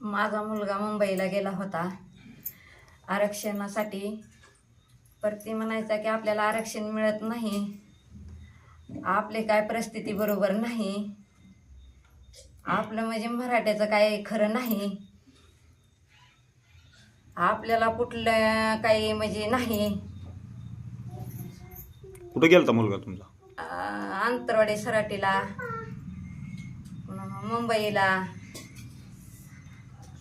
माझा मुलगा मुंबईला गेला होता आरक्षणासाठी. पर ती म्हणायचा की आपल्याला आरक्षण मिळत नाही. आपले काय परिस्थिती बरोबर नाही. आपलं म्हणजे मराठ्याचं काय खरं नाही. आपल्याला कुठलं काही म्हणजे नाही. कुठे गेलता मुलगा तुमचा? आंतरवाडी सराटीला. मुंबईला.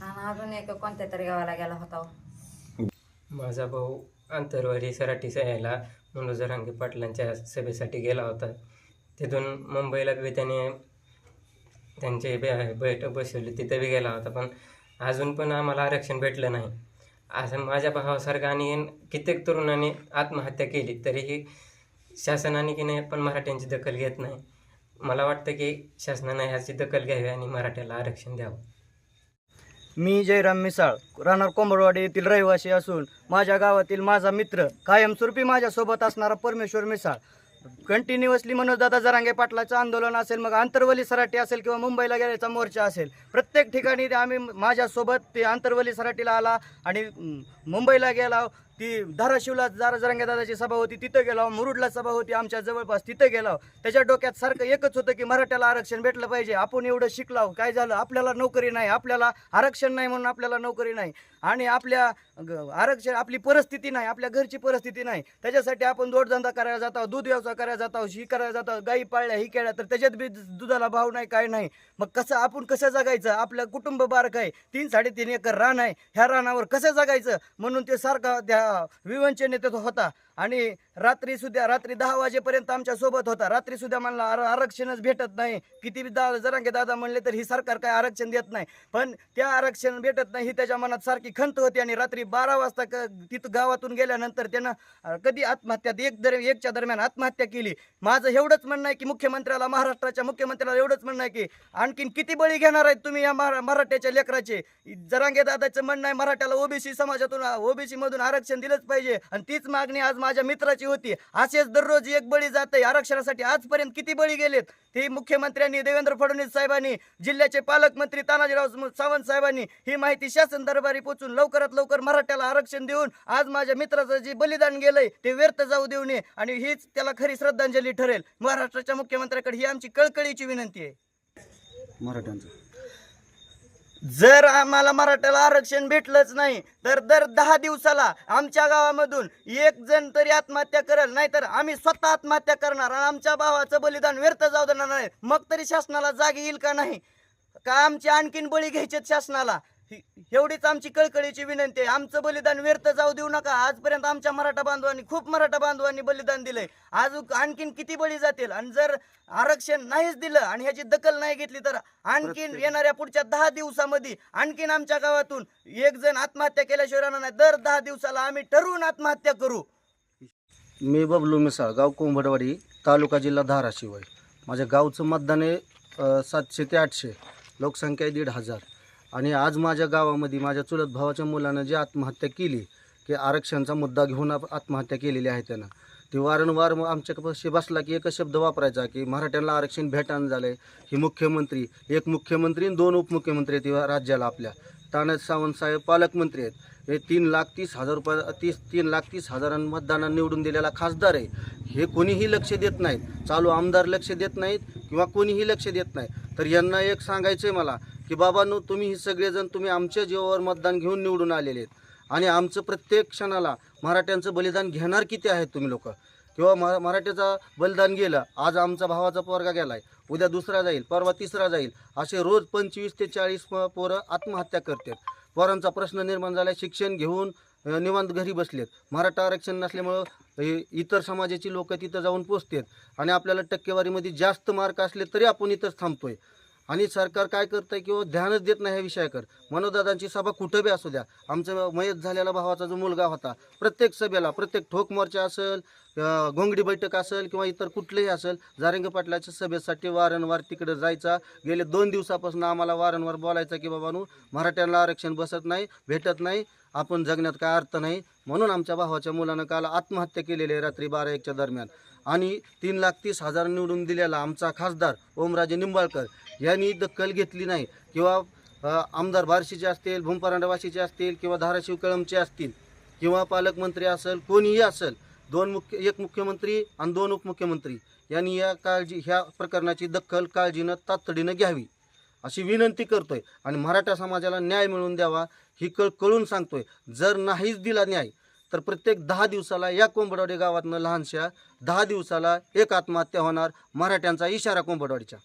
आणि अजून एक कोणत्या तरी गावाला गेला होता हो. माझा भाऊ आंतरवारी सराठी सह्याला मनोजरांगे पाटलांच्या सभेसाठी गेला होता. तिथून मुंबईला बी त्याने त्यांची बे बैठक बसवली तिथं बी गेला होता. पण अजून पण आम्हाला आरक्षण भेटलं नाही. असं माझ्या भावासारखं आणि कित्येक तरुणांनी आत्महत्या केली तरीही शासनाने की नाही पण मराठ्यांची दखल घेत नाही. मला वाटतं की शासनाने ह्याची दखल घ्यावी आणि मराठ्याला आरक्षण द्यावं. मी जयराम मिसाळ राहणार कोंबडवाडी येथील रहिवासी असून माझ्या गावातील माझा मित्र कायमस्वरूपी माझ्यासोबत असणारा परमेश्वर मिसाळ. कंटिन्युअसली मनोजदादा जरांगे पाटलाचं आंदोलन असेल मग आंतरवली सराटी असेल किंवा मुंबईला गेल्याचा मोर्चा असेल प्रत्येक ठिकाणी ते आम्ही माझ्यासोबत ते आंतरवली सराटीला आला आणि मुंबईला गेला ती धाराशिवला जरा जरांगे दादाची सभा होती तिथं गेलो मुरुडला सभा होती आमच्या जवळपास तिथं गेलो. त्याच्या डोक्यात सारखं एकच होतं की मराठ्याला आरक्षण भेटलं पाहिजे आपण एवढं शिकलाव काय झालं आपल्याला नोकरी नाही आपल्याला आरक्षण नाही म्हणून आपल्याला नोकरी नाही. आणि आपल्या ग- आरक्षण आपली परिस्थिती नाही आपल्या घरची परिस्थिती नाही. त्याच्यासाठी आपण जोडधंदा करायला जातो दूध व्यवसाय करायला जातो ही करायला जातो गाई पाळल्या ही केल्या तर त्याच्यात बी दुधाला भाव नाही काय नाही. मग कसं आपण कसं जगायचं? आपलं कुटुंब बारक आहे. तीन साडेतीन एकर रान आहे. ह्या रानावर कसं जगायचं? म्हणून ते सारखा त्या विवंचनेत होता. आणि रात्री सुद्धा रात्री दहा वाजेपर्यंत आमच्यासोबत होता. रात्री सुद्धा म्हणला आर- आरक्षणच भेटत नाही. किती बी दा जरांगे दादा म्हणले तर ही सरकार काय आरक्षण देत नाही. पण त्या आरक्षण भेटत नाही ही त्याच्या मनात सारखी खंत होती आणि रात्री बारा वाजता क तिथं गावातून गेल्यानंतर त्यानं कधी आत्महत्या एक दर एकच्या दरम्यान आत्महत्या केली. माझं एवढंच म्हणणं आहे की मुख्यमंत्र्याला महाराष्ट्राच्या मुख्यमंत्र्याला एवढंच म्हणणं आहे की आणखीन किती बळी घेणार आहेत तुम्ही या मरा मराठ्याच्या लेकराचे? जरांगे दादाचं म्हणणं आहे मराठ्याला ओबीसी समाजातून ओबीसी मधून आरक्षण दिलंच पाहिजे. आणि तीच मागणी आज माझ्या मित्राची होती. असेच दररोज एक बळी जात आहे आरक्षणासाठी आजपर्यंत किती बळी गेलेत? ते मुख्यमंत्र्यांनी देवेंद्र फडणवीस साहेबांनी जिल्ह्याचे पालकमंत्री तानाजीराव सावंत साहेबांनी ही माहिती शासन दरबारी पोचून लवकरात लवकर मराठ्याला आरक्षण देऊन आज माझ्या मित्राचं जे बलिदान गेलंय ते व्यर्थ जाऊ देऊ नये आणि हीच त्याला खरी श्रद्धांजली ठरेल. महाराष्ट्राच्या मुख्यमंत्र्याकडे ही आमची कळकळीची विनंती आहे. मराठ्यांचं. जर आम्हाला मराठ्याला आरक्षण भेटलंच नाही तर दर दहा दिवसाला आमच्या गावामधून एक जण तरी आत्महत्या करेल नाहीतर आम्ही स्वतः आत्महत्या करणार आणि आमच्या भावाचं बलिदान व्यर्थ जाऊ देणार नाही. मग तरी शासनाला जाग येईल का नाही? का आमची आणखीन बळी घ्यायचे शासनाला? एवढीच आमची कळकळीची विनंती आहे. आमचं बलिदान व्यर्थ जाऊ देऊ नका. आजपर्यंत आमच्या मराठा बांधवांनी खूप मराठा बांधवांनी बलिदान दिलंय. आज आणखीन किती बळी जातील? आणि जर आरक्षण नाहीच दिलं आणि ह्याची दखल नाही घेतली तर आणखीन येणाऱ्या पुढच्या दहा दिवसामध्ये आणखीन आमच्या गावातून एक जण आत्महत्या केल्याशिवाय राहणार नाही. दर दहा दिवसाला आम्ही ठरवून आत्महत्या करू. मी बबलू मिसाळ गाव कोंबडवाडी तालुका जिल्हा धाराशिव आहे. माझ्या गावचं मतदान आहे सातशे ते आठशे लोकसंख्या आहे दीड हजार. आणि आज माझ्या गावामध्ये माझ्या चुलत भावाच्या मुलानं जी आत्महत्या केली की आरक्षणचा मुद्दा घेऊन आत्महत्या केलेली आहे त्यानं. ती वारंवार मग आमच्यापाशी बसला की एकच शब्द वापरायचा की मराठ्यांना आरक्षण भेटान झालं आहे ही मुख्यमंत्री एक मुख्यमंत्री आणि दोन उपमुख्यमंत्री आहेत राज्याला आपल्या. तानाजी सावंत साहेब पालकमंत्री आहेत. हे तीन लाख तीस हजार रुपये तीस तीन लाख तीस हजार मतदानानं निवडून दिलेला खासदार आहे. हे कोणीही लक्ष देत नाहीत. चालू आमदार लक्ष देत नाहीत किंवा कोणीही लक्ष देत नाही. तर यांना एक सांगायचं आहे मला की बाबांनो तुम्ही ही सगळेजण तुम्ही आमच्या जीवावर मतदान घेऊन निवडून आलेले आहेत. आणि आमचं प्रत्येक क्षणाला मराठ्यांचं बलिदान घेणार किती आहेत तुम्ही लोक? किंवा मरा मराठ्याचं बलिदान गेलं आज आमचा भावाचा पोरगा गेला आहे उद्या दुसरा जाईल परवा तिसरा जाईल असे रोज पंचवीस ते चाळीस पोरं आत्महत्या करतात. पोरांचा प्रश्न निर्माण झाला शिक्षण घेऊन निवांत घरी बसलेत. मराठा आरक्षण नसल्यामुळं इतर समाजाची लोक तिथं जाऊन पोचतात. आणि आपल्याला टक्केवारीमध्ये जास्त मार्क असले तरी आपण इथंच थांबतोय. आणि सरकार काय करतंय किंवा ध्यानच देत नाही ह्या विषयाकर मनोदादांची सभा कुठं बी असू द्या. आमचा मयत झालेला भावाचा जो मुलगा होता प्रत्येक सभेला प्रत्येक ठोक मोर्चा असेल घोंगडी बैठक असेल किंवा इतर कुठलेही असेल जारंग पाटलाच्या सभेसाठी वारंवार तिकडे जायचा. गेले दोन दिवसापासून आम्हाला वारंवार बोलायचा की बाबानू मराठ्यांना आरक्षण बसत नाही भेटत नाही. आपण जगण्यात काय अर्थ नाही. म्हणून आमच्या भावाच्या मुलानं काल आत्महत्या केलेली आहे रात्री बारा एकच्या दरम्यान. आणि तीन लाख तीस हजार निवडून दिलेला आमचा खासदार ओमराजे निंबाळकर यांनी दखल घेतली नाही. किंवा आमदार बार्शीचे असतील भूमपरांडावाशीचे असतील किंवा धाराशिव कळमचे असतील किंवा पालकमंत्री असेल कोणीही असेल दोन मुख्य एक मुख्यमंत्री आणि दोन उपमुख्यमंत्री यांनी या काळजी ह्या प्रकरणाची दखल काळजीनं तातडीनं घ्यावी. अशी विनंती करतोय. आणि मराठा समाजाला न्याय मिळवून द्यावा ही कळ कळून सांगतोय. जर नाहीच दिला न्याय तर प्रत्येक दहा दिवसाला या कोंबडवाडी गावातनं लहानशा दहा दिवसाला एक आत्महत्या होणार मराठ्यांचा इशारा कोंबडवाडीच्या.